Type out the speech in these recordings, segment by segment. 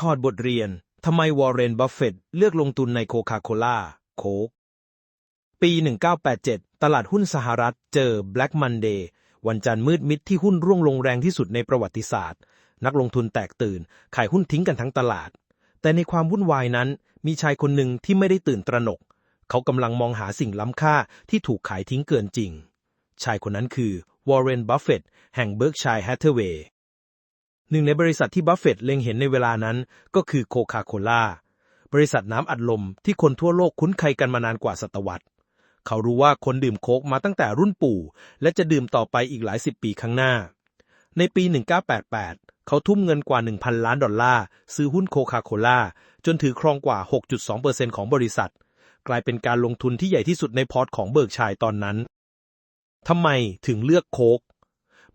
ถอดบทเรียน ทำไมวอร์เรนบัฟเฟตเลือกลงทุนในโคคาโคล่าโคกปี 1987 ตลาดหุ้นสหรัฐเจอ Black Monday วันจันทร์มืดมิดที่หุ้นร่วงลงแรงที่สุดในประวัติศาสตร์ นักลงทุนแตกตื่น ขายหุ้นทิ้งกันทั้งตลาด แต่ในความวุ่นวายนั้น มีชายคนหนึ่งที่ไม่ได้ตื่นตระหนก เขากำลังมองหาสิ่งล้ำค่าที่ถูกขายทิ้งเกินจริง ชายคนนั้นคือวอร์เรนบัฟเฟตแห่งเบิร์กชัยแฮทเทเวย์ หนึ่งในบริษัทที่บัฟเฟตเล็งเห็นในเวลานั้นก็คือโคคาโคล่าบริษัทน้ำอัดลมที่คนทั่วโลกคุ้นเคยกันมานานกว่าศตวรรษ เขารู้ว่าคนดื่มโค้กมาตั้งแต่รุ่นปู่ และจะดื่มต่อไปอีกหลายสิบปีข้างหน้า ในปี 1988 เขาทุ่มเงินกว่า 1,000 ล้านดอลลาร์ ซื้อหุ้นโคคาโคล่าจนถือครองกว่า 6.2%ของบริษัท กลายเป็นการลงทุนที่ใหญ่ที่สุดในพอร์ตของเบิร์กชัยตอนนั้นทำไมถึงเลือกโค้ก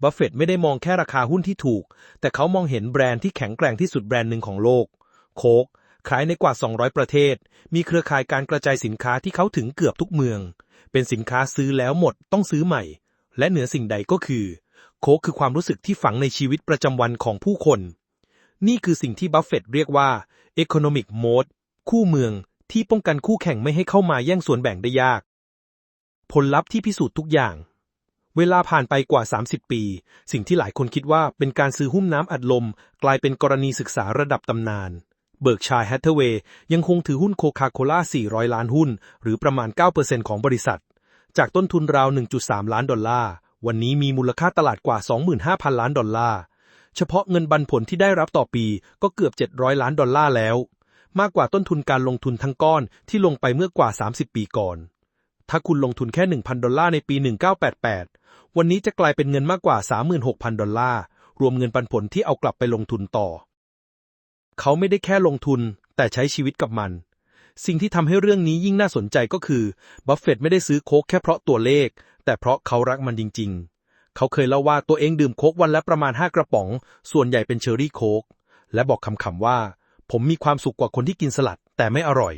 บัฟเฟตต์ไม่ได้มองแค่ราคาหุ้นที่ถูก แต่เขามองเห็นแบรนด์ที่แข็งแกร่งที่สุดแบรนด์หนึ่งของโลก โค้กขายในกว่า 200 ประเทศ มีเครือข่ายการกระจายสินค้าที่เขาถึงเกือบทุกเมือง เป็นสินค้าซื้อแล้วหมดต้องซื้อใหม่ และเหนือสิ่งใดก็คือ โค้กคือความรู้สึกที่ฝังในชีวิตประจำวันของผู้คน นี่คือสิ่งที่บัฟเฟตต์เรียกว่า economic mode คู่เมืองที่ป้องกันคู่แข่งไม่ให้เข้ามาแย่งส่วนแบ่งได้ยาก ผลลัพธ์ที่พิสูจน์ทุกอย่าง เวลาผ่านไปกว่า 30 ปี สิ่งที่หลายคนคิดว่าเป็นการซื้อหุ้มน้ำอัดลม กลายเป็นกรณีศึกษาระดับตำนาน เบิร์กชัยแฮทเทเวย์ยังคงถือหุ้นโคคาโคล่า 400 ล้านหุ้น หรือประมาณ 9%ของบริษัท จากต้นทุนราว 1.3 ล้านดอลลาร์ วันนี้มีมูลค่าตลาดกว่า 25,000 ล้านดอลลาร์ เฉพาะเงินบันผลที่ได้รับต่อปีก็เกือบ 700 ล้านดอลลาร์แล้ว มากกว่าต้นทุนการลงทุนทั้งก้อนที่ลงไปเมื่อกว่า 30 ปีก่อน ถ้าคุณลงทุนแค่ 1,000 ดอลลาร์ในปี 1988 วันนี้จะกลายเป็นเงินมากกว่า 36,000 ดอลลาร์ รวมเงินปันผลที่เอากลับไปลงทุนต่อ เขาไม่ได้แค่ลงทุน แต่ใช้ชีวิตกับมัน สิ่งที่ทำให้เรื่องนี้ยิ่งน่าสนใจก็คือ บัฟเฟตต์ไม่ได้ซื้อโค้กแค่เพราะตัวเลข แต่เพราะเขารักมันจริง ๆ เขาเคยเล่าว่าตัวเองดื่มโค้กวันละประมาณ 5 กระป๋อง ส่วนใหญ่เป็นเชอร์รี่โค้ก และบอกคำๆว่า ผมมีความสุขกว่าคนที่กินสลัด แต่ไม่อร่อย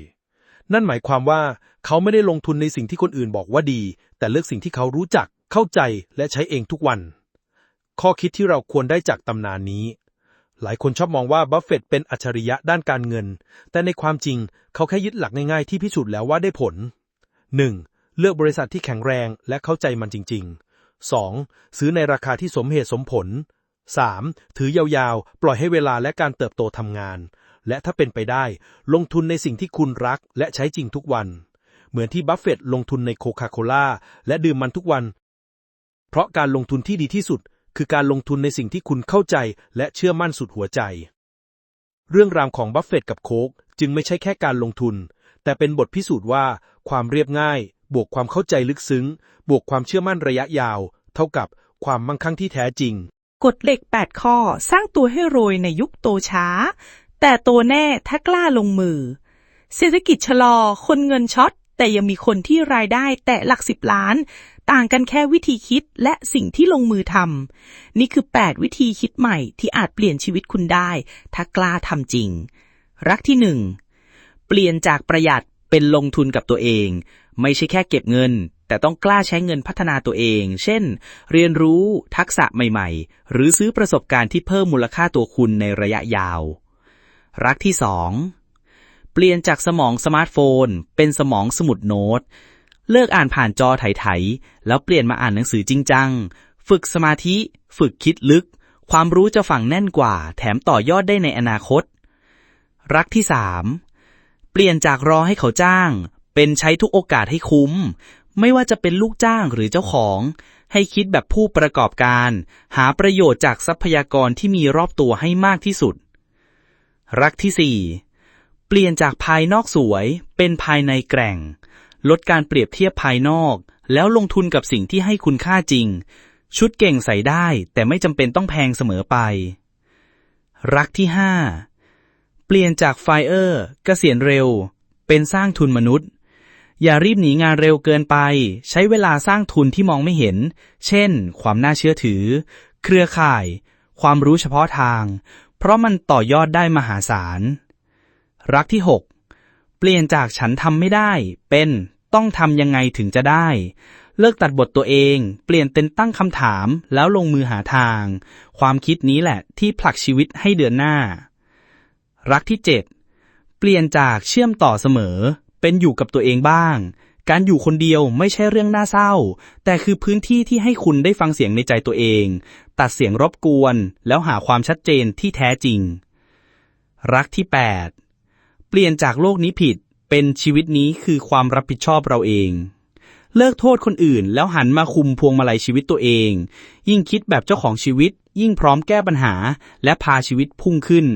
นั่นหมายความว่าเขาไม่ได้ลงทุนในสิ่งที่คนอื่นบอกว่าดี แต่เลือกสิ่งที่เขารู้จัก เข้าใจและใช้เองทุกวัน ข้อคิดที่เราควรได้จากตำนานนี้ หลายคนชอบมองว่าบัฟเฟตต์เป็นอัจฉริยะด้านการเงิน แต่ในความจริงเขาแค่ยึดหลักง่ายๆที่พิสูจน์แล้วว่าได้ผล 1. เลือกบริษัทที่แข็งแรงและเข้าใจมันจริง ๆ 2. ซื้อในราคาที่สมเหตุสมผล 3. ถือยาวๆ ปล่อยให้เวลาและการเติบโตทำงาน และถ้าเป็นไปได้ ลงทุนในสิ่งที่คุณรักและใช้จริงทุกวัน เหมือนที่บัฟเฟตต์ลงทุนในโคคาโคล่าและดื่มมันทุกวัน เพราะการลงทุนที่ดีที่สุด คือการลงทุนในสิ่งที่คุณเข้าใจและเชื่อมั่นสุดหัวใจ เรื่องราวของบัฟเฟตต์กับโคกจึงไม่ใช่แค่การลงทุน แต่เป็นบทพิสูจน์ว่า ความเรียบง่าย บวกความเข้าใจลึกซึ้ง บวกความเชื่อมั่นระยะยาว เท่ากับความมั่งคั่งที่แท้จริง กฎเหล็ก 8 ข้อสร้างตัวให้รวยในยุคโตช้า แต่โตแน่ถ้ากล้าลงมือ เศรษฐกิจชะลอ คนเงินช็อต แต่ยังมีคนที่รายได้แตะหลักสิบล้าน ต่างกันแค่วิธีคิดและสิ่งที่ลงมือทำนี่คือ 8 วิธีคิดใหม่ที่อาจเปลี่ยนชีวิตคุณได้ ถ้ากล้าทำจริง รักที่หนึ่งเปลี่ยนจากประหยัดเป็นลงทุนกับตัวเอง ไม่ใช่แค่เก็บเงิน แต่ต้องกล้าใช้เงินพัฒนาตัวเอง เช่น เรียนรู้ทักษะใหม่ๆ หรือซื้อประสบการณ์ที่เพิ่มมูลค่าตัวคุณในระยะยาว รักที่สองเปลี่ยนจากสมองสมาร์ทโฟน เป็นสมองสมุดโน้ต เลิกอ่านผ่านจอไถๆแล้วเปลี่ยนมาอ่านหนังสือจริงจัง ฝึกสมาธิ ฝึกคิดลึก ความรู้จะฝังแน่นกว่า แถมต่อยอดได้ในอนาคต รักที่สามเปลี่ยนจากรอให้เขาจ้าง เป็นใช้ทุกโอกาสให้คุ้ม ไม่ว่าจะเป็นลูกจ้างหรือเจ้าของ ให้คิดแบบผู้ประกอบการ หาประโยชน์จากทรัพยากรที่มีรอบตัวให้มากที่สุด รักที่สี่เปลี่ยนจากภายนอกสวยเป็นภายในแกร่ง ลดการเปรียบเทียบภายนอก แล้วลงทุนกับสิ่งที่ให้คุณค่าจริง ชุดเก่งใส่ได้ แต่ไม่จำเป็นต้องแพงเสมอไป รักที่ห้าเปลี่ยนจากไฟเออร์เกษียณเร็ว เป็นสร้างทุนมนุษย์ อย่ารีบหนีงานเร็วเกินไป ใช้เวลาสร้างทุนที่มองไม่เห็น เช่น ความน่าเชื่อถือ เครือข่าย ความรู้เฉพาะทาง เพราะมันต่อยอดได้มหาศาล รักที่ 6 เปลี่ยนจากฉันทำไม่ได้ เป็นต้องทำยังไงถึงจะได้ เลิกตัดบทตัวเอง เปลี่ยนเป็นตั้งคำถามแล้วลงมือหาทาง ความคิดนี้แหละที่ผลักชีวิตให้เดินหน้า รักที่ 7 เปลี่ยนจากเชื่อมต่อเสมอ เป็นอยู่กับตัวเองบ้าง การอยู่คนเดียวไม่ใช่เรื่องน่าเศร้า แต่คือพื้นที่ที่ให้คุณได้ฟังเสียงในใจตัวเอง ตัดเสียงรบกวน แล้วหาความชัดเจนที่แท้จริง รักที่ 8 เปลี่ยนจากโลกนี้ผิดเป็นชีวิตนี้คือความรับผิดชอบเราเอง เลิกโทษคนอื่น แล้วหันมาคุมพวงมาลัยชีวิตตัวเอง ยิ่งคิดแบบเจ้าของชีวิต ยิ่งพร้อมแก้ปัญหา และพาชีวิตพุ่งขึ้น